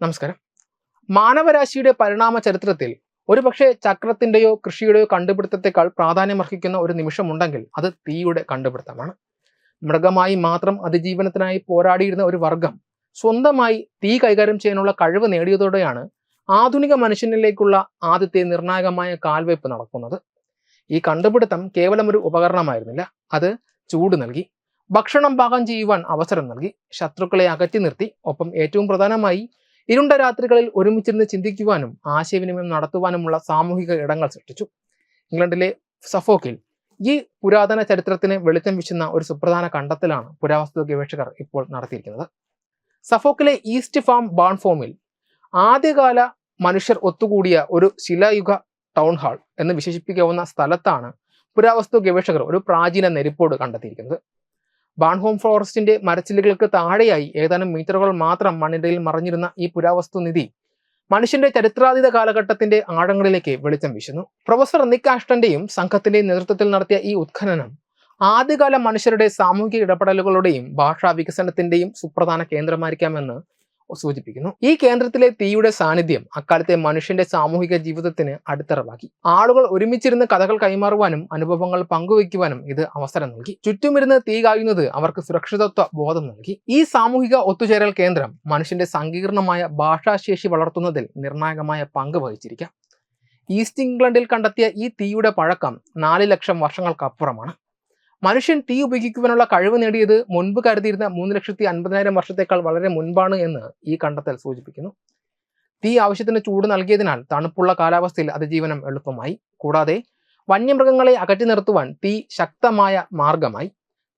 നമസ്കാരം. മാനവരാശിയുടെ പരിണാമ ചരിത്രത്തിൽ ഒരുപക്ഷെ ചക്രത്തിന്റെയോ കൃഷിയുടെയോ കണ്ടുപിടുത്തത്തെക്കാൾ പ്രാധാന്യമർഹിക്കുന്ന ഒരു നിമിഷമുണ്ടെങ്കിൽ അത് തീയുടെ കണ്ടുപിടുത്തമാണ്. മൃഗമായി മാത്രം അതിജീവനത്തിനായി പോരാടിയിരുന്ന ഒരു വർഗം സ്വന്തമായി തീ കൈകാര്യം ചെയ്യാനുള്ള കഴിവ് നേടിയതോടെയാണ് ആധുനിക മനുഷ്യനിലേക്കുള്ള ആദ്യത്തെ നിർണായകമായ കാൽവയ്പ് നടക്കുന്നത്. ഈ കണ്ടുപിടുത്തം കേവലം ഒരു ഉപകരണമായിരുന്നില്ല. അത് ചൂട് നൽകി ഭക്ഷണം പാകം ചെയ്യുവാൻ അവസരം നൽകി ശത്രുക്കളെ അകറ്റി നിർത്തി ഒപ്പം ഏറ്റവും പ്രധാനമായി ഇരുണ്ട രാത്രികളിൽ ഒരുമിച്ചിരുന്ന് ചിന്തിക്കുവാനും ആശയവിനിമയം നടത്തുവാനുമുള്ള സാമൂഹിക ഇടങ്ങൾ സൃഷ്ടിച്ചു. ഇംഗ്ലണ്ടിലെ സഫോക്കിൽ ഈ പുരാതന ചരിത്രത്തിന് വെളിച്ചം വീശുന്ന ഒരു സുപ്രധാന കണ്ടെത്തലാണ് പുരാവസ്തു ഗവേഷകർ ഇപ്പോൾ നടത്തിയിരിക്കുന്നത്. സഫോക്കിലെ ഈസ്റ്റ് ഫാം ബാൺ ഫോമിൽ ആദ്യകാല മനുഷ്യർ ഒത്തുകൂടിയ ഒരു ശിലായുഗ ടൗൺ ഹാൾ എന്ന് വിശേഷിപ്പിക്കാവുന്ന സ്ഥലത്താണ് പുരാവസ്തു ഗവേഷകർ ഒരു പ്രാചീന നെരിപ്പോട് കണ്ടെത്തിയിരിക്കുന്നത്. ബാൺഹോം ഫോറസ്റ്റിന്റെ മരച്ചില്ലുകൾക്ക് താഴെയായി ഏതാനും മീറ്ററുകൾ മാത്രം മണ്ണിടയിൽ മറഞ്ഞിരുന്ന ഈ പുരാവസ്തു നിധി മനുഷ്യന്റെ ചരിത്രാതീത കാലഘട്ടത്തിന്റെ ആഴങ്ങളിലേക്ക് വെളിച്ചം വീശുന്നു. പ്രൊഫസർ നിക് ആഷ്ടന്റെയും സംഘത്തിന്റെയും നേതൃത്വത്തിൽ നടത്തിയ ഈ ഉത്ഖനനം ആദ്യകാല മനുഷ്യരുടെ സാമൂഹിക ഇടപെടലുകളുടെയും ഭാഷാ വികസനത്തിന്റെയും സുപ്രധാന കേന്ദ്രമായിരിക്കാമെന്ന് സൂചിപ്പിക്കുന്നു. ഈ കേന്ദ്രത്തിലെ തീയുടെ സാന്നിധ്യം അക്കാലത്തെ മനുഷ്യന്റെ സാമൂഹിക ജീവിതത്തിന് അടിത്തറവാക്കി ആളുകൾ ഒരുമിച്ചിരുന്ന് കഥകൾ കൈമാറുവാനും അനുഭവങ്ങൾ പങ്കുവയ്ക്കുവാനും ഇത് അവസരം നൽകി. ചുറ്റുമിരുന്ന് തീ കായുന്നത് അവർക്ക് സുരക്ഷിതത്വ ബോധം നൽകി. ഈ സാമൂഹിക ഒത്തുചേരൽ കേന്ദ്രം മനുഷ്യന്റെ സങ്കീർണമായ ഭാഷാശേഷി വളർത്തുന്നതിൽ നിർണായകമായ പങ്ക് വഹിച്ചിരിക്കാം. ഈസ്റ്റ് ഇംഗ്ലണ്ടിൽ കണ്ടെത്തിയ ഈ തീയുടെ പഴക്കം നാല് ലക്ഷം വർഷങ്ങൾക്കപ്പുറമാണ്. മനുഷ്യൻ തീ ഉപയോഗിക്കുവാനുള്ള കഴിവ് നേടിയത് മുൻപ് കരുതിയിരുന്ന മൂന്ന് ലക്ഷത്തി അൻപതിനായിരം വർഷത്തേക്കാൾ വളരെ മുൻപാണ് എന്ന് ഈ കണ്ടെത്തൽ സൂചിപ്പിക്കുന്നു. തീ ആവശ്യത്തിന് ചൂട് നൽകിയതിനാൽ തണുപ്പുള്ള കാലാവസ്ഥയിൽ അതിജീവനം എളുപ്പമായി. കൂടാതെ വന്യമൃഗങ്ങളെ അകറ്റി നിർത്തുവാൻ തീ ശക്തമായ മാർഗമായി.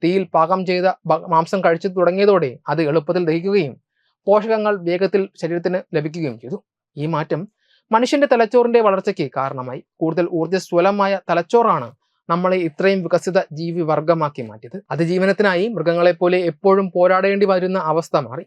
തീയിൽ പാകം ചെയ്ത മാംസം കഴിച്ചു തുടങ്ങിയതോടെ അത് എളുപ്പത്തിൽ ദഹിക്കുകയും പോഷകങ്ങൾ വേഗത്തിൽ ശരീരത്തിന് ലഭിക്കുകയും ചെയ്തു. ഈ മാറ്റം മനുഷ്യന്റെ തലച്ചോറിന്റെ വളർച്ചയ്ക്ക് കാരണമായി. കൂടുതൽ ഊർജസ്വലമായ തലച്ചോറാണ് നമ്മളെ ഇത്രയും വികസിത ജീവി വർഗമാക്കി മാറ്റിയത്. അതിജീവനത്തിനായി മൃഗങ്ങളെപ്പോലെ എപ്പോഴും പോരാടേണ്ടി വരുന്ന അവസ്ഥ മാറി.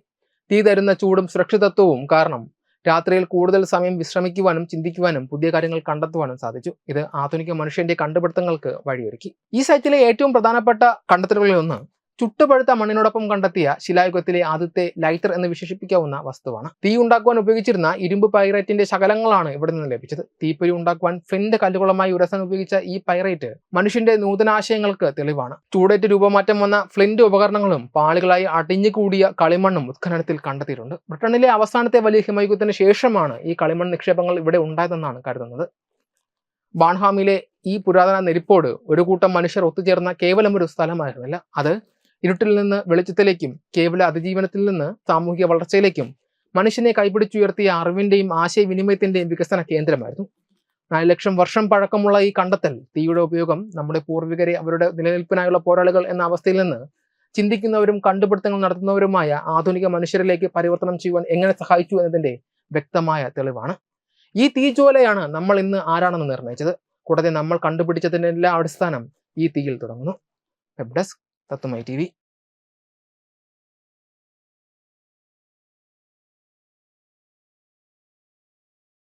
തീ തരുന്ന ചൂടും സുരക്ഷിതത്വവും കാരണം രാത്രിയിൽ കൂടുതൽ സമയം വിശ്രമിക്കുവാനും ചിന്തിക്കുവാനും പുതിയ കാര്യങ്ങൾ കണ്ടെത്തുവാനും സാധിച്ചു. ഇത് ആധുനിക മനുഷ്യന്റെ കണ്ടുപിടുത്തങ്ങൾക്ക് വഴിയൊരുക്കി. ഈ സൈറ്റിലെ ഏറ്റവും പ്രധാനപ്പെട്ട കണ്ടെത്തലുകളിൽ ഒന്ന് ചുട്ടുപഴുത്ത മണ്ണിനോടൊപ്പം കണ്ടെത്തിയ ശിലായുഗത്തിലെ ആദ്യത്തെ ലൈറ്റർ എന്ന് വിശേഷിപ്പിക്കാവുന്ന വസ്തുവാണ്. തീ ഉണ്ടാക്കുവാൻ ഉപയോഗിച്ചിരുന്ന ഇരുമ്പ് പൈറേറ്റിന്റെ ശകലങ്ങളാണ് ഇവിടെ നിന്ന് ലഭിച്ചത്. തീപ്പൊരി ഉണ്ടാക്കുവാൻ ഫ്ലിന്റ് കല്ലുകളുമായി ഉരസം ഉപയോഗിച്ച ഈ പൈറേറ്റ് മനുഷ്യന്റെ നൂതനാശയങ്ങൾക്ക് തെളിവാണ്. ചൂടേറ്റ് രൂപമാറ്റം വന്ന ഫ്ലിന്റ് ഉപകരണങ്ങളും പാളികളായി അടിഞ്ഞുകൂടിയ കളിമണ്ണും ഉത്ഖനനത്തിൽ കണ്ടെത്തിയിട്ടുണ്ട്. ബ്രിട്ടനിലെ അവസാനത്തെ വലിയ ഹിമയുഗത്തിന് ശേഷമാണ് ഈ കളിമൺ നിക്ഷേപങ്ങൾ ഇവിടെ ഉണ്ടായതെന്നാണ് കരുതുന്നത്. ബാൺഹാമിലെ ഈ പുരാതന നെരിപ്പോട് ഒരു കൂട്ടം മനുഷ്യർ ഒത്തുചേർന്ന കേവലം ഒരു സ്ഥലമായിരുന്നില്ല. അത് ഇരുട്ടിൽ നിന്ന് വെളിച്ചത്തിലേക്കും കേവല അതിജീവനത്തിൽ നിന്ന് സാമൂഹിക വളർച്ചയിലേക്കും മനുഷ്യനെ കൈപിടിച്ചുയർത്തിയ അറിവിന്റെയും ആശയവിനിമയത്തിന്റെയും വികസന കേന്ദ്രമായിരുന്നു. നാല് ലക്ഷം വർഷം പഴക്കമുള്ള ഈ കണ്ടെത്തൽ തീയുടെ ഉപയോഗം നമ്മുടെ പൂർവികരെ അവരുടെ നിലനിൽപ്പിനായുള്ള പോരാളികൾ എന്ന അവസ്ഥയിൽ നിന്ന് ചിന്തിക്കുന്നവരും കണ്ടുപിടുത്തങ്ങൾ നടത്തുന്നവരുമായ ആധുനിക മനുഷ്യരിലേക്ക് പരിവർത്തനം ചെയ്യുവാൻ എങ്ങനെ സഹായിച്ചു എന്നതിന്റെ വ്യക്തമായ തെളിവാണ്. ഈ തീജ്വാലയാണ് നമ്മൾ ഇന്ന് ആരാണെന്ന് നിർണയിച്ചത്. കൂടാതെ നമ്മൾ കണ്ടുപിടിച്ചതിന്റെ എല്ലാ അടിസ്ഥാനം ഈ തീയിൽ തുടങ്ങുന്നു. Web desk Satu My TV